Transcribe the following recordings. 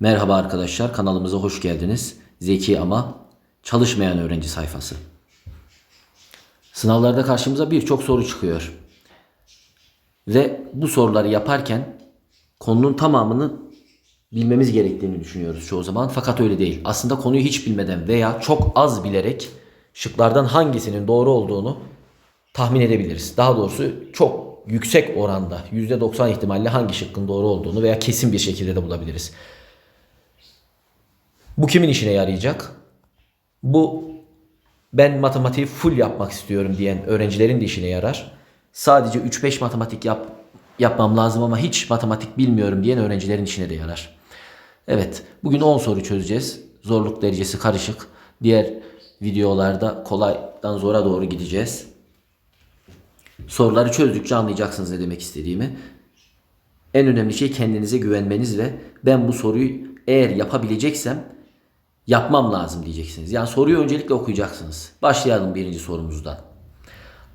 Merhaba arkadaşlar, kanalımıza hoş geldiniz. Zeki ama çalışmayan öğrenci sayfası. Sınavlarda karşımıza birçok soru çıkıyor. Ve bu soruları yaparken konunun tamamını bilmemiz gerektiğini düşünüyoruz çoğu zaman. Fakat öyle değil. Aslında konuyu hiç bilmeden veya çok az bilerek şıklardan hangisinin doğru olduğunu tahmin edebiliriz. Daha doğrusu çok yüksek oranda %90 ihtimalle hangi şıkkın doğru olduğunu veya kesin bir şekilde de bulabiliriz. Bu kimin işine yarayacak? Bu ben matematiği full yapmak istiyorum diyen öğrencilerin de işine yarar. Sadece 3-5 matematik yap, yapmam lazım ama hiç matematik bilmiyorum diyen öğrencilerin işine de yarar. Evet, bugün 10 soru çözeceğiz. Zorluk derecesi karışık. Diğer videolarda kolaydan zora doğru gideceğiz. Soruları çözdükçe anlayacaksınız ne demek istediğimi. En önemli şey kendinize güvenmeniz ve ben bu soruyu eğer yapabileceksem yapmam lazım diyeceksiniz. Yani soruyu öncelikle okuyacaksınız. Başlayalım birinci sorumuzdan.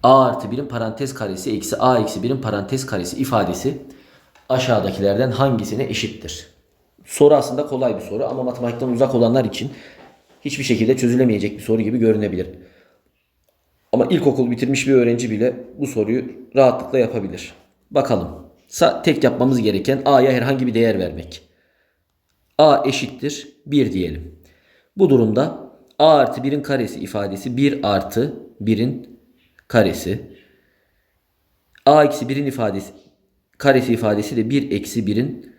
A artı 1'in parantez karesi eksi A eksi 1'in parantez karesi ifadesi aşağıdakilerden hangisine eşittir? Soru aslında kolay bir soru ama matematikten uzak olanlar için hiçbir şekilde çözülemeyecek bir soru gibi görünebilir. Ama ilkokul bitirmiş bir öğrenci bile bu soruyu rahatlıkla yapabilir. Bakalım. Tek yapmamız gereken A'ya herhangi bir değer vermek. A eşittir 1 diyelim. Bu durumda A artı 1'in karesi ifadesi 1 artı 1'in karesi. A eksi 1'in ifadesi karesi ifadesi de 1 eksi 1'in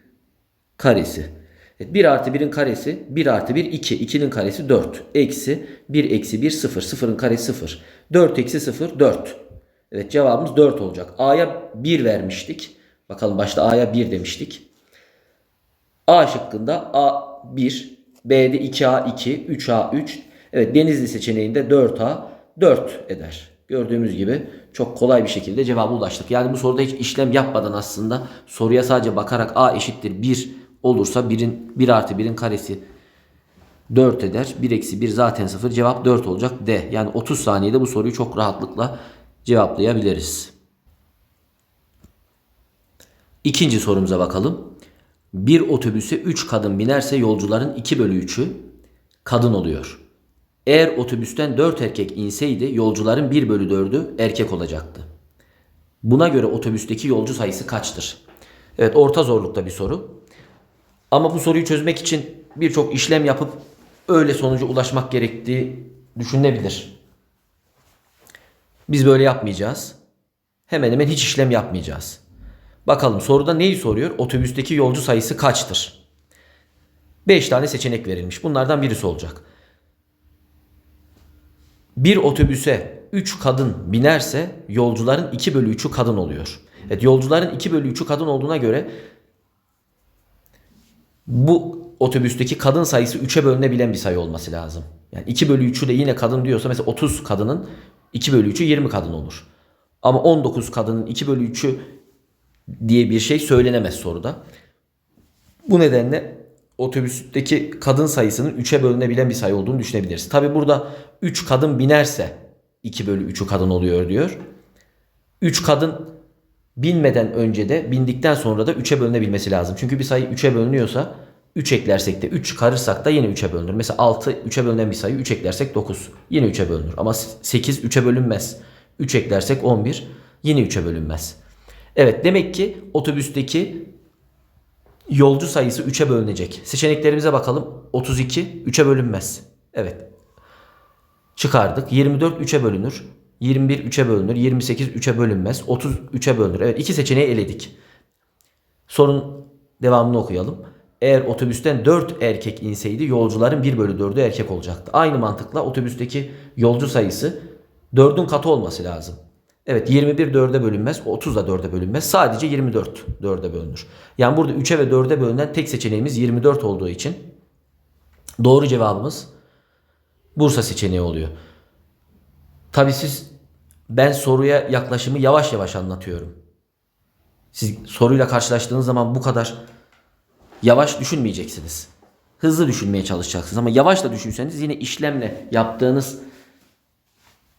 karesi. Evet, 1 artı 1'in karesi 1 artı 1 2. 2'nin karesi 4. Eksi 1 eksi 1 0. 0'ın karesi 0. 4 eksi 0 4. Evet cevabımız 4 olacak. A'ya 1 vermiştik. Bakalım başta A'ya 1 demiştik. A şıkkında A1, B'de 2A 2, 3A 3. Evet Denizli seçeneğinde 4A 4 eder. Gördüğümüz gibi çok kolay bir şekilde cevaba ulaştık. Yani bu soruda hiç işlem yapmadan aslında soruya sadece bakarak A eşittir 1 olursa 1'in 1 artı 1'in karesi 4 eder. 1 eksi 1 zaten 0. Cevap 4 olacak D. Yani 30 saniyede bu soruyu çok rahatlıkla cevaplayabiliriz. İkinci sorumuza bakalım. Bir otobüse 3 kadın binerse yolcuların 2 bölü 3'ü kadın oluyor. Eğer otobüsten 4 erkek inseydi yolcuların 1 bölü 4'ü erkek olacaktı. Buna göre otobüsteki yolcu sayısı kaçtır? Evet orta zorlukta bir soru. Ama bu soruyu çözmek için birçok işlem yapıp öyle sonuca ulaşmak gerektiği düşünülebilir. Biz böyle yapmayacağız. Hemen hemen hiç işlem yapmayacağız. Bakalım soruda neyi soruyor? Otobüsteki yolcu sayısı kaçtır? 5 tane seçenek verilmiş. Bunlardan birisi olacak. Bir otobüse 3 kadın binerse yolcuların 2 bölü 3'ü kadın oluyor. Evet yolcuların 2 bölü 3'ü kadın olduğuna göre bu otobüsteki kadın sayısı 3'e bölünebilen bir sayı olması lazım. Yani 2 bölü 3'ü de yine kadın diyorsa mesela 30 kadının 2 bölü 3'ü 20 kadın olur. Ama 19 kadının 2 bölü 3'ü diye bir şey söylenemez soruda. Bu nedenle otobüsteki kadın sayısının 3'e bölünebilen bir sayı olduğunu düşünebiliriz. Tabi burada 3 kadın binerse 2 bölü 3'ü kadın oluyor diyor. 3 kadın binmeden önce de bindikten sonra da 3'e bölünebilmesi lazım. Çünkü bir sayı 3'e bölünüyorsa 3 eklersek de 3 çıkarırsak da yine 3'e bölünür. Mesela 6 3'e bölünen bir sayı 3 eklersek 9 yine 3'e bölünür. Ama 8 3'e bölünmez. 3 eklersek 11 yine 3'e bölünmez. Evet demek ki otobüsteki yolcu sayısı 3'e bölünecek. Seçeneklerimize bakalım. 32 3'e bölünmez. Evet. Çıkardık. 24 3'e bölünür. 21 3'e bölünür. 28 3'e bölünmez. 30 3'e bölünür. Evet iki seçeneği eledik. Sorun devamını okuyalım. Eğer otobüsten 4 erkek inseydi yolcuların 1 bölü 4'ü erkek olacaktı. Aynı mantıkla otobüsteki yolcu sayısı 4'ün katı olması lazım. Evet 21 4'e bölünmez. 30 da 4'e bölünmez. Sadece 24 4'e bölünür. Yani burada 3'e ve 4'e bölünen tek seçeneğimiz 24 olduğu için doğru cevabımız Bursa seçeneği oluyor. Tabi siz ben soruya yaklaşımı yavaş yavaş anlatıyorum. Siz soruyla karşılaştığınız zaman bu kadar yavaş düşünmeyeceksiniz. Hızlı düşünmeye çalışacaksınız ama yavaş da düşünseniz yine işlemle yaptığınız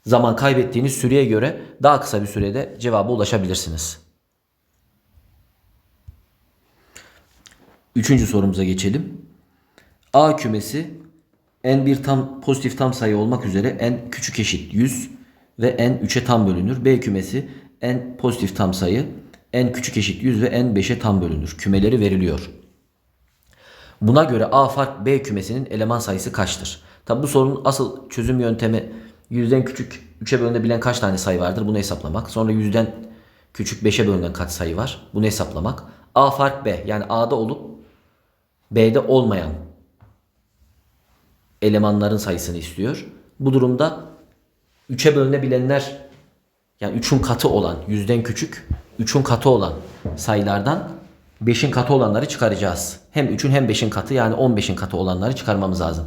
zaman kaybettiğiniz süreye göre daha kısa bir sürede cevaba ulaşabilirsiniz. Üçüncü sorumuza geçelim. A kümesi n bir tam pozitif tam sayı olmak üzere n küçük eşit 100 ve n 3'e tam bölünür. B kümesi n pozitif tam sayı n küçük eşit 100 ve n 5'e tam bölünür. Kümeleri veriliyor. Buna göre A fark B kümesinin eleman sayısı kaçtır? Tabi bu sorunun asıl çözüm yöntemi yüzden küçük 3'e bölünebilen kaç tane sayı vardır bunu hesaplamak. Sonra yüzden küçük 5'e bölünen kaç sayı var bunu hesaplamak. A fark B yani A'da olup B'de olmayan elemanların sayısını istiyor. Bu durumda 3'e bölünebilenler yani 3'ün katı olan yüzden küçük 3'ün katı olan sayılardan 5'in katı olanları çıkaracağız. Hem 3'ün hem 5'in katı yani 15'in katı olanları çıkarmamız lazım.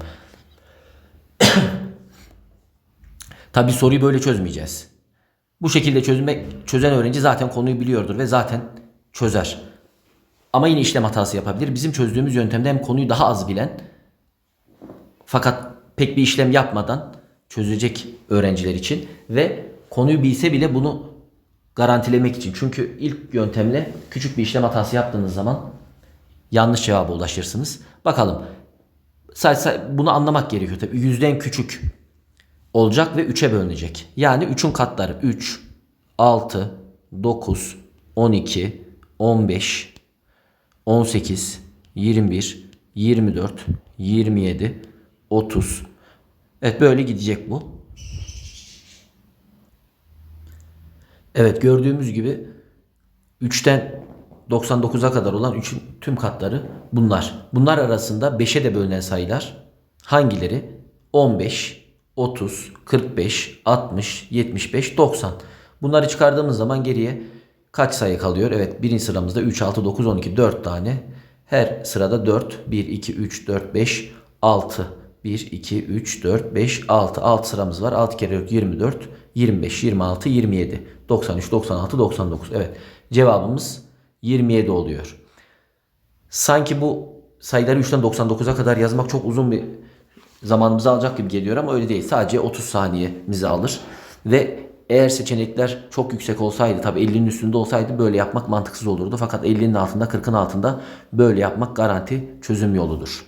Tabi soruyu böyle çözmeyeceğiz. Bu şekilde çözmek çözen öğrenci zaten konuyu biliyordur ve zaten çözer. Ama yine işlem hatası yapabilir. Bizim çözdüğümüz yöntemde hem konuyu daha az bilen fakat pek bir işlem yapmadan çözecek öğrenciler için ve konuyu bilse bile bunu garantilemek için. Çünkü ilk yöntemle küçük bir işlem hatası yaptığınız zaman yanlış cevaba ulaşırsınız. Bakalım. Sadece bunu anlamak gerekiyor tabii. Yüzden küçük olacak ve 3'e bölünecek. Yani 3'ün katları 3, 6, 9, 12, 15, 18, 21, 24, 27, 30. Evet böyle gidecek bu. Evet gördüğümüz gibi 3'ten 99'a kadar olan 3'ün tüm katları bunlar. Bunlar arasında 5'e de bölünen sayılar hangileri? 15, 30, 45, 60, 75, 90. Bunları çıkardığımız zaman geriye kaç sayı kalıyor? Evet birinci sıramızda 3, 6, 9, 12 4 tane. Her sırada 4, 1, 2, 3, 4, 5, 6. 1, 2, 3, 4, 5, 6. 6 sıramız var. 6 kere 4, 24, 25, 26, 27, 93, 96, 99. Evet cevabımız 27 oluyor. Sanki bu sayıları 3'ten 99'a kadar yazmak çok uzun bir zamanımızı alacak gibi geliyor ama öyle değil. Sadece 30 saniyemizi alır. Ve eğer seçenekler çok yüksek olsaydı tabi 50'nin üstünde olsaydı böyle yapmak mantıksız olurdu. Fakat 50'nin altında 40'ın altında böyle yapmak garanti çözüm yoludur.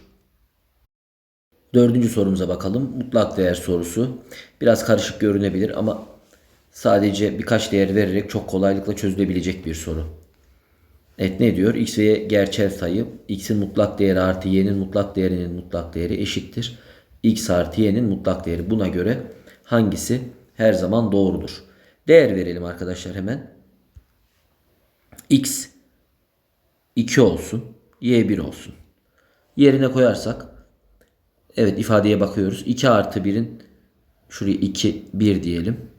Dördüncü sorumuza bakalım. Mutlak değer sorusu. Biraz karışık görünebilir ama sadece birkaç değer vererek çok kolaylıkla çözülebilecek bir soru. Evet ne diyor? X ve Y gerçel sayı. X'in mutlak değeri artı Y'nin mutlak değerinin mutlak değeri eşittir. X artı Y'nin mutlak değeri. Buna göre hangisi her zaman doğrudur? Değer verelim arkadaşlar hemen. X 2 olsun. Y 1 olsun. Yerine koyarsak evet ifadeye bakıyoruz. 2 artı 1'in şuraya 2 1 diyelim.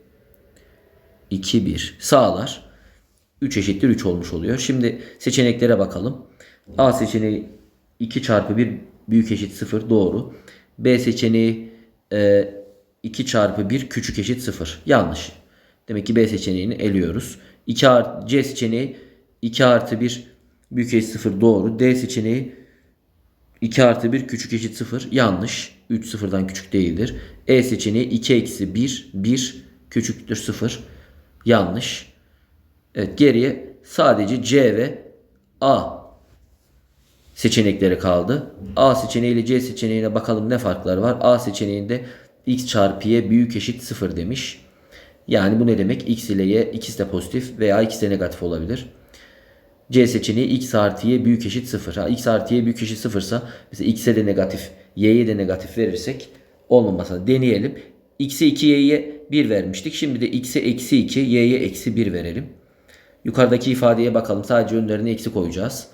2 1 sağlar. 3 eşittir 3 olmuş oluyor. Şimdi seçeneklere bakalım. A seçeneği 2 çarpı 1 büyük eşit 0 doğru. B seçeneği e, 2 çarpı 1 küçük eşit 0 yanlış. Demek ki B seçeneğini eliyoruz. 2 artı, C seçeneği 2 artı 1 büyük eşit 0 doğru. D seçeneği 2 artı 1 küçük eşit 0 yanlış. 3 sıfırdan küçük değildir. E seçeneği 2 eksi 1 1 küçüktür 0 yanlış. Evet geriye sadece C ve A seçenekleri kaldı. A seçeneği ile C seçeneğine bakalım ne farklar var. A seçeneğinde x çarpı y büyük eşit 0 demiş. Yani bu ne demek? x ile y ikisi de pozitif veya ikisi de negatif olabilir. C seçeneği x artı y büyük eşit 0. Ha, x artı y büyük eşit 0 ise mesela x'e de negatif, y'ye de negatif verirsek olmamasını deneyelim. x'e 2 y'ye 1 vermiştik. Şimdi de x'e eksi 2 y'ye eksi 1 verelim. Yukarıdaki ifadeye bakalım. Sadece önlerine eksi koyacağız.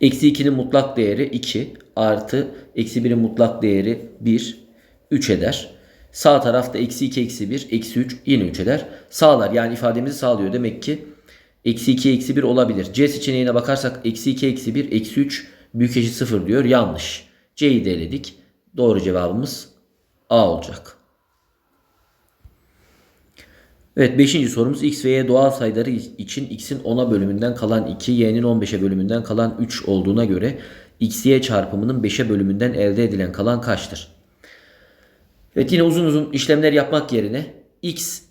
Eksi 2'nin mutlak değeri 2 artı eksi 1'in mutlak değeri 1 3 eder. Sağ tarafta eksi 2 eksi 1 eksi 3 yine 3 eder. Sağlar yani ifademizi sağlıyor. Demek ki eksi 2 eksi 1 olabilir. C seçeneğine bakarsak eksi 2 eksi 1 eksi 3 büyük eşit 0 diyor. Yanlış. C'yi de eledik. Doğru cevabımız A olacak. Evet 5. sorumuz x ve y doğal sayıları için x'in 10'a bölümünden kalan 2, y'nin 15'e bölümünden kalan 3 olduğuna göre x y çarpımının 5'e bölümünden elde edilen kalan kaçtır? Evet yine uzun uzun işlemler yapmak yerine x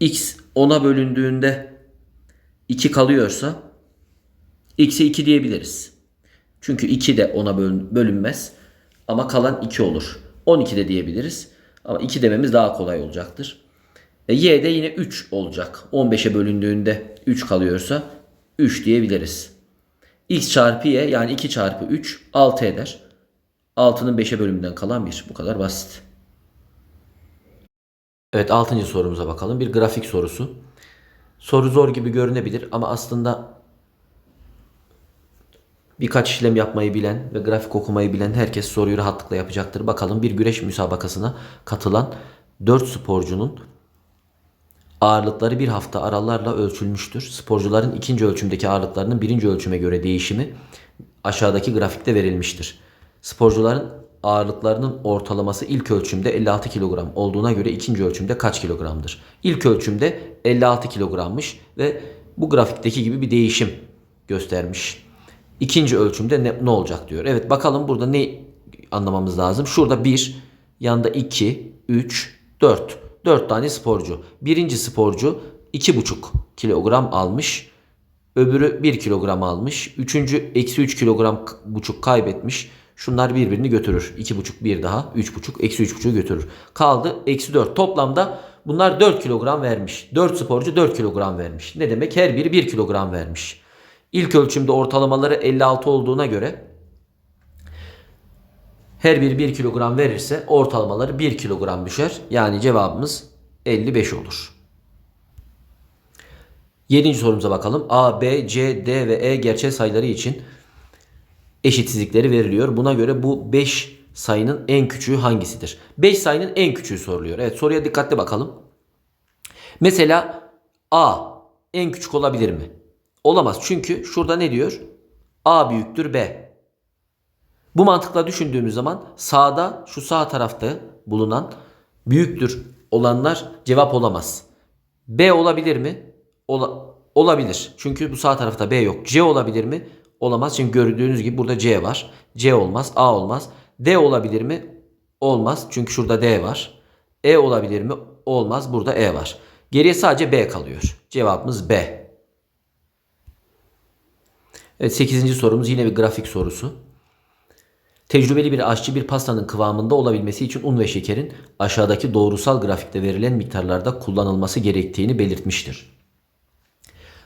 x 10'a bölündüğünde 2 kalıyorsa X'e 2 diyebiliriz. Çünkü 2 de 10'a böl- bölünmez. Ama kalan 2 olur. 12 de diyebiliriz. Ama 2 dememiz daha kolay olacaktır. E, y de yine 3 olacak. 15'e bölündüğünde 3 kalıyorsa 3 diyebiliriz. x çarpı y yani 2 çarpı 3 6 eder. 6'nın 5'e bölümünden kalan 1. Bu kadar basit. Evet 6. sorumuza bakalım. Bir grafik sorusu. Soru zor gibi görünebilir ama aslında birkaç işlem yapmayı bilen ve grafik okumayı bilen herkes soruyu rahatlıkla yapacaktır. Bakalım bir güreş müsabakasına katılan 4 sporcunun ağırlıkları bir hafta aralarla ölçülmüştür. Sporcuların ikinci ölçümdeki ağırlıklarının birinci ölçüme göre değişimi aşağıdaki grafikte verilmiştir. Sporcuların ağırlıklarının ortalaması ilk ölçümde 56 kilogram olduğuna göre ikinci ölçümde kaç kilogramdır? İlk ölçümde 56 kilogrammış ve bu grafikteki gibi bir değişim göstermiş. İkinci ölçümde ne, ne olacak diyor. Evet bakalım burada ne anlamamız lazım. Şurada 1, yanda 2, 3, 4. 4 tane sporcu. Birinci sporcu 2,5 kilogram almış. Öbürü 1 kilogram almış. Üçüncü eksi 3 kilogram buçuk kaybetmiş. Şunlar birbirini götürür. 2,5 bir daha. 3,5 eksi 3,5'u götürür. Kaldı eksi 4. Toplamda bunlar 4 kilogram vermiş. 4 sporcu 4 kilogram vermiş. Ne demek? Her biri 1 kilogram vermiş. İlk ölçümde ortalamaları 56 olduğuna göre her biri 1 kilogram verirse ortalamaları 1 kilogram düşer. Yani cevabımız 55 olur. Yedinci sorumuza bakalım. A, B, C, D ve E gerçel sayıları için eşitsizlikleri veriliyor. Buna göre bu 5 sayının en küçüğü hangisidir? 5 sayının en küçüğü soruluyor. Evet soruya dikkatli bakalım. Mesela A en küçük olabilir mi? Olamaz. Çünkü şurada ne diyor? A büyüktür B. Bu mantıkla düşündüğümüz zaman sağda şu sağ tarafta bulunan büyüktür olanlar cevap olamaz. B olabilir mi? Ola- olabilir. Çünkü bu sağ tarafta B yok. C olabilir mi? Olamaz. Çünkü gördüğünüz gibi burada C var. C olmaz. A olmaz. D olabilir mi? Olmaz. Çünkü şurada D var. E olabilir mi? Olmaz. Burada E var. Geriye sadece B kalıyor. Cevabımız B. Evet 8. sorumuz yine bir grafik sorusu. Tecrübeli bir aşçı bir pastanın kıvamında olabilmesi için un ve şekerin aşağıdaki doğrusal grafikte verilen miktarlarda kullanılması gerektiğini belirtmiştir.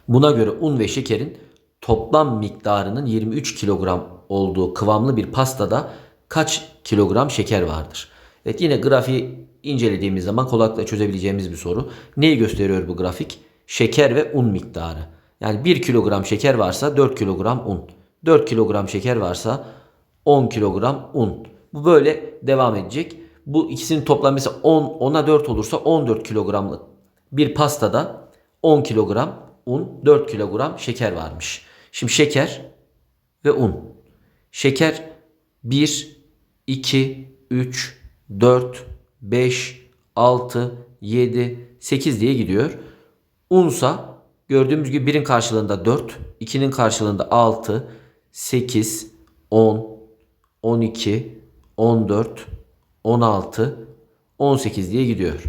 Buna göre un ve şekerin toplam miktarının 23 kilogram olduğu kıvamlı bir pastada kaç kilogram şeker vardır? Evet yine grafiği incelediğimiz zaman kolaylıkla çözebileceğimiz bir soru. Neyi gösteriyor bu grafik? Şeker ve un miktarı. Yani 1 kilogram şeker varsa 4 kilogram un. 4 kilogram şeker varsa 10 kilogram un. Bu böyle devam edecek. Bu ikisinin toplamı mesela 10, 10'a 4 olursa 14 kilogramlık bir pastada 10 kilogram un, 4 kilogram şeker varmış. Şimdi şeker ve un. Şeker 1, 2, 3, 4, 5, 6, 7, 8 diye gidiyor. Unsa gördüğümüz gibi birin karşılığında 4, 2'nin karşılığında 6, 8, 10, 12, 14, 16, 18 diye gidiyor.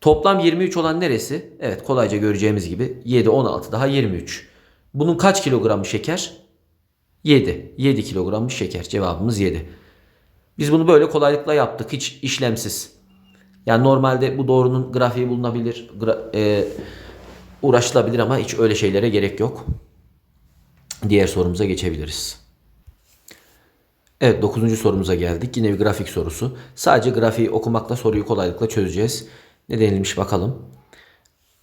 Toplam 23 olan neresi? Evet kolayca göreceğimiz gibi 7, 16 daha 23. Bunun kaç kilogramı şeker? 7. 7 kilogramı şeker. Cevabımız 7. Biz bunu böyle kolaylıkla yaptık. Hiç işlemsiz. Yani normalde bu doğrunun grafiği bulunabilir. Gra- e, uğraşılabilir ama hiç öyle şeylere gerek yok. Diğer sorumuza geçebiliriz. Evet 9. sorumuza geldik. Yine bir grafik sorusu. Sadece grafiği okumakla soruyu kolaylıkla çözeceğiz. Ne denilmiş bakalım.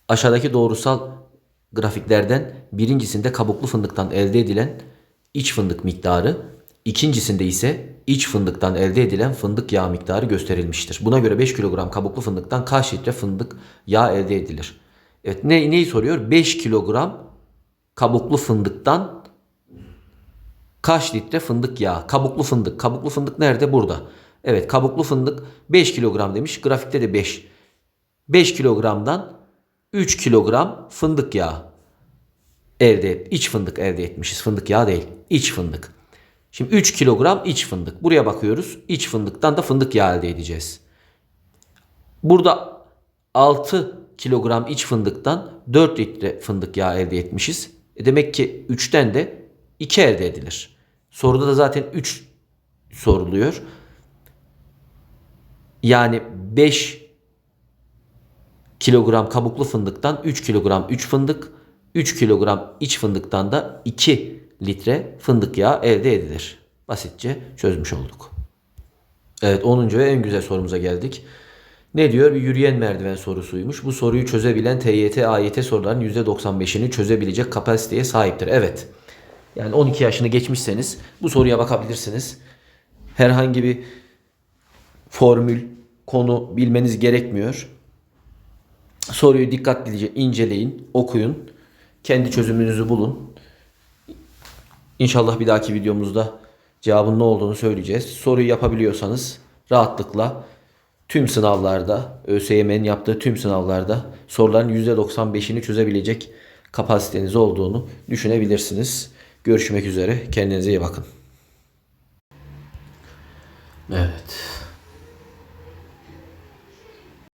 Aşağıdaki doğrusal grafiklerden birincisinde kabuklu fındıktan elde edilen iç fındık miktarı, ikincisinde ise iç fındıktan elde edilen fındık yağı miktarı gösterilmiştir. Buna göre 5 kilogram kabuklu fındıktan kaç litre fındık yağı elde edilir? Evet ne, neyi soruyor? 5 kilogram kabuklu fındıktan kaç litre fındık yağı? Kabuklu fındık. Kabuklu fındık nerede? Burada. Evet kabuklu fındık 5 kilogram demiş. Grafikte de 5. 5 kilogramdan 3 kilogram fındık yağı elde et, iç fındık elde etmişiz. Fındık yağı değil. iç fındık. Şimdi 3 kilogram iç fındık. Buraya bakıyoruz. İç fındıktan da fındık yağı elde edeceğiz. Burada 6 kilogram iç fındıktan 4 litre fındık yağı elde etmişiz. E demek ki 3'ten de 2 elde edilir. Soruda da zaten 3 soruluyor. Yani 5 kilogram kabuklu fındıktan 3 kilogram 3 fındık, 3 kilogram iç fındıktan da 2 litre fındık yağı elde edilir. Basitçe çözmüş olduk. Evet 10. ve en güzel sorumuza geldik. Ne diyor? Bir yürüyen merdiven sorusuymuş. Bu soruyu çözebilen TYT, AYT sorularının %95'ini çözebilecek kapasiteye sahiptir. Evet. Yani 12 yaşını geçmişseniz bu soruya bakabilirsiniz. Herhangi bir formül, konu bilmeniz gerekmiyor. Soruyu dikkatlice inceleyin, okuyun. Kendi çözümünüzü bulun. İnşallah bir dahaki videomuzda cevabın ne olduğunu söyleyeceğiz. Soruyu yapabiliyorsanız rahatlıkla tüm sınavlarda, ÖSYM'nin yaptığı tüm sınavlarda soruların %95'ini çözebilecek kapasiteniz olduğunu düşünebilirsiniz. Görüşmek üzere. Kendinize iyi bakın. Evet.